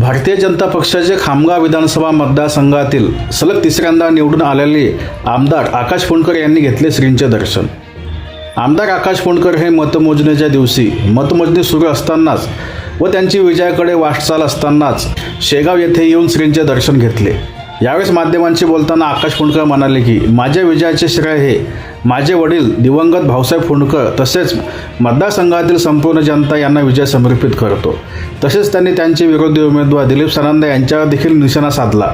भारतीय जनता पक्षाचे खामगाव विधानसभा मतदारसंघातील सलग तिसऱ्यांदा निवडून आलेले आमदार आकाश फोंडकर यांनी घेतले श्रींचे दर्शन. आमदार आकाश फोंडकर हे मतमोजणीच्या दिवशी मतमोजणी सुरू असतानाच व त्यांची विजयाकडे वाटचाल असतानाच शेगाव येथे येऊन श्रींचे दर्शन घेतले. यावेळेस माध्यमांशी बोलताना आकाश फोंडकर म्हणाले की माझ्या विजयाचे श्रेय हे माझे वडील दिवंगत भाऊसाहेब फोंडकर तसेच मतदारसंघातील संपूर्ण जनता यांना विजय समर्पित करतो. तसेच त्यांनी त्यांचे विरोधी उमेदवार दिलीप सरांदे यांच्यावर देखील निशाणा साधला.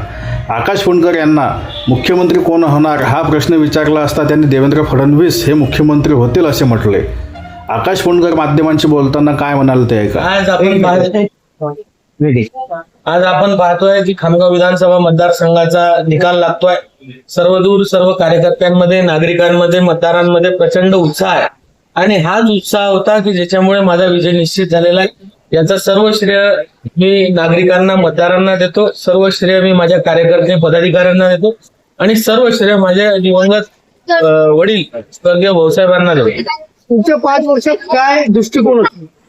आकाश फोंडकर यांना मुख्यमंत्री कोण होणार हा प्रश्न विचारला असता त्यांनी देवेंद्र फडणवीस हे मुख्यमंत्री होतील असे म्हटले. आकाश फोंडकर माध्यमांशी बोलताना काय म्हणाले ते ऐका. आज आपण पाहतोय आज आपण पाहतोय की खामगाव विधानसभा मतदारसंघाचा निकाल लागतोय. सर्वदूर सर्व कार्यकर्त्यांमध्ये नागरिकांमध्ये मतदारांमध्ये प्रचंड उत्साह आहे. आणि हाच उत्साह होता की ज्याच्यामुळे माझा विजय निश्चित झालेला आहे. याचा सर्व श्रेय मी नागरिकांना मतदारांना देतो. सर्व श्रेय मी माझ्या कार्यकर्ते पदाधिकाऱ्यांना देतो. आणि सर्व श्रेय माझ्या दिवंगत वडील स्वर्गीय भाऊसाहेबांना देतो. तुमच्या पाच वर्षात काय दृष्टिकोन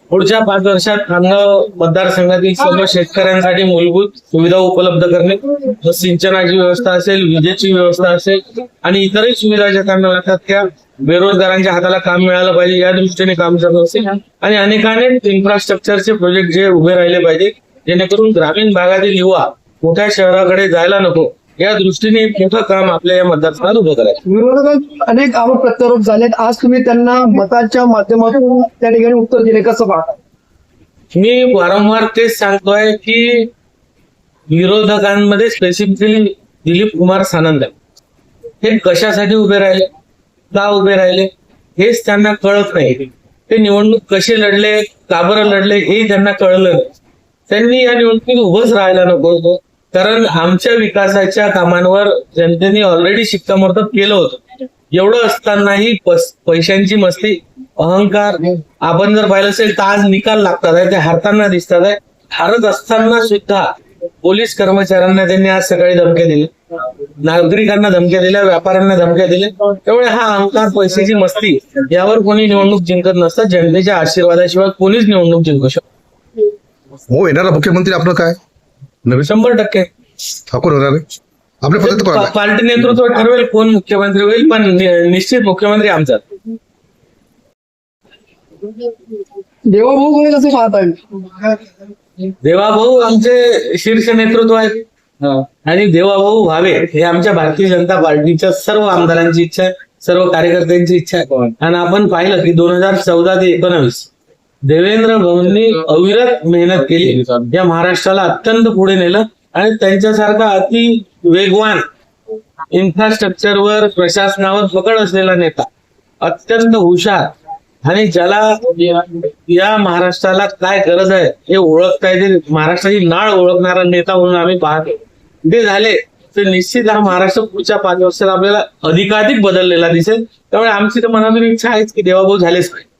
पुढच्या पाच वर्षात खामगाव मतदारसंघातील सर्व शेतकऱ्यांसाठी मूलभूत सुविधा उपलब्ध करणे सिंचनाची व्यवस्था असेल विजेची व्यवस्था असेल आणि इतरही सुविधा ज्या त्यांना लागतात त्या बेरोजगारांच्या हाताला काम मिळालं पाहिजे या दृष्टीने काम चालू असेल. आणि अनेकानेक इन्फ्रास्ट्रक्चरचे प्रोजेक्ट जे उभे राहिले पाहिजे जेणेकरून ग्रामीण भागातील युवा मोठ्या शहराकडे जायला नको. या दृष्टीने मोठं काम आपल्या या मतदारसंघात उभं करायचं. विरोधक अनेक आरोप प्रत्यारोप झालेत. आज तुम्ही त्यांना मताच्या माध्यमातून त्या ठिकाणी उत्तर दिले. कसं पाहता? मी वारंवार तेच सांगतोय की विरोधकांमध्ये स्पेसिफिकली दिलीप कुमार सानंद हे कशासाठी उभे राहिले? का उभे राहिले? हेच त्यांना कळत नाही. ते निवडणूक कसे लढले का बरं लढले हे त्यांना कळलं नाही. त्यांनी या निवडणुकीत उभंच राहायला नको होतं. कारण आमच्या विकासाच्या कामांवर जनतेने ऑलरेडी शिक्कामोर्तब केलं होतं. एवढं असतानाही पैशांची मस्ती अहंकार आपण जर पाहिलं असेल तर आज निकाल लागतात आहे ते हारताना दिसतात आहे. हारत असताना सुद्धा पोलीस कर्मचाऱ्यांना त्यांनी आज सकाळी धमक्या दिल्या नागरिकांना धमक्या दिल्या व्यापाऱ्यांना धमक्या दिल्या. त्यामुळे हा अहंकार पैशाची मस्ती यावर कोणी निवडणूक जिंकत नसतं. जनतेच्या आशीर्वादाशिवाय कोणीच निवडणूक जिंकू शकतो हो येणारा मुख्यमंत्री आपलं काय? शंभर टक्के. ठाकूर होणार आहे. आपल्या पद्धती पा- पाहिजे पार्टी नेतृत्व ठरवेल कोण मुख्यमंत्री होईल पण नि- निश्चित मुख्यमंत्री आमचा. देवाभाऊ कोणी कसं पाहताय देवाभाऊ आमचे शीर्ष नेतृत्व आहेत. आणि देवाभाऊ व्हावे हे आमच्या भारतीय जनता पार्टीच्या सर्व आमदारांची इच्छा आहे सर्व कार्यकर्त्यांची इच्छा आहे. आणि आपण पाहिलं की दोन हजार चौदा ते एकोणावीस देवेंद्र भाऊंनी अविरत मेहनत केली. या महाराष्ट्राला अत्यंत पुढे नेलं आणि त्यांच्यासारखा अति वेगवान इन्फ्रास्ट्रक्चरवर प्रशासनावर पकड असलेला नेता अत्यंत हुशार. आणि ज्याला या महाराष्ट्राला काय गरज आहे हे ओळखता येते. महाराष्ट्राची नाळ ओळखणारा नेता म्हणून आम्ही पाहतो. ते झाले तर निश्चित हा महाराष्ट्र पुढच्या पाच वर्षात आपल्याला अधिकाधिक बदललेला दिसेल. त्यामुळे आमची तर मनातून इच्छा आहेच की देवाभाऊ झालेच पाहिजे.